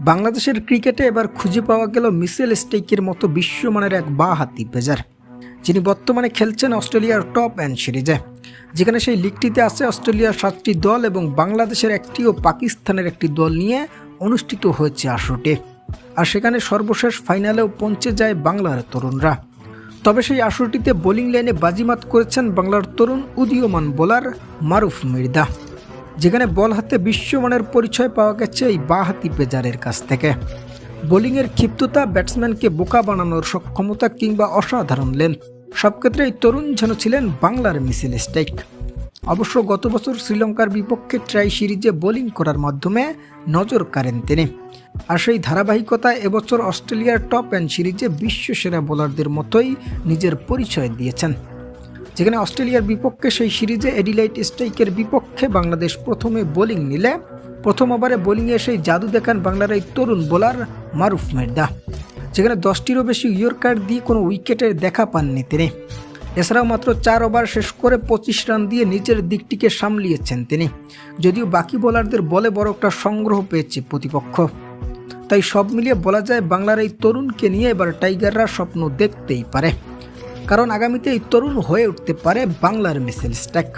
বাংলাদেশের ক্রিকেটে এবার খুঁজে পাওয়া গেল মিসেল স্টেকের মতো বিশ্বমানের এক বা হাতি পেজার। যিনি বর্তমানে খেলছেন অস্ট্রেলিয়ার টপ অ্যান্ড সিরিজে। যেখানে সেই লিগটিতে আছে অস্ট্রেলিয়ার সাতটি দল এবং বাংলাদেশের একটি ও পাকিস্তানের একটি দল নিয়ে অনুষ্ঠিত হয়েছে আসরটি আর সেখানে সর্বশেষ ফাইনালেও পৌঁছে যায় বাংলার তরুণরা। তবে সেই আসরটিতে বোলিং লাইনে বাজিমাত করেছেন বাংলার তরুণ উদীয়মান বোলার মারুফ মির্দা যেখানে বল হাতে বিশ্বমানের পরিচয় পাওয়া গেছে এই বাহাতি পেজারের কাছ থেকে। বোলিংয়ের ক্ষিপ্ততা ব্যাটসম্যানকে বোকা বানানোর সক্ষমতা কিংবা অসাধারণ লেন্থ সব ক্ষেত্রে এই তরুণ যেন ছিলেন বাংলার মিছিল স্টেক। অবশ্য গত বছর শ্রীলঙ্কার বিপক্ষে ট্রাই সিরিজে বোলিং করার মাধ্যমে নজর কাড়েন তিনি। আর সেই ধারাবাহিকতা এবছর অস্ট্রেলিয়ার টপ অ্যান্ড সিরিজে বিশ্বসেরা বোলারদের মতোই নিজের পরিচয় দিয়েছেন। যেখানে অস্ট্রেলিয়ার বিপক্ষে সেই সিরিজে এডিলাইট স্ট্রাইকের বিপক্ষে বাংলাদেশ প্রথমে বোলিং নিলে প্রথম ওভারে বোলিংয়ে সেই জাদু দেখান বাংলার এই তরুণ বোলার মারুফ মির্দা, যেখানে দশটিরও বেশি ইয়র্কার দিয়ে কোনো উইকেটের দেখা পাননি তিনি। এছাড়াও মাত্র চার ওভার শেষ করে পঁচিশ রান দিয়ে নিচের দিকটিকে সামলিয়েছেন তিনি, যদিও বাকি বোলারদের বলে বড় একটা সংগ্রহ পেয়েছে প্রতিপক্ষ। তাই সব মিলিয়ে বলা যায় বাংলার এই তরুণকে নিয়ে এবার টাইগাররা স্বপ্ন দেখতেই পারে। কারণ আগামীতে তরুণ হয়ে উঠতে পারে বাংলার মিসেল স্ট্যাক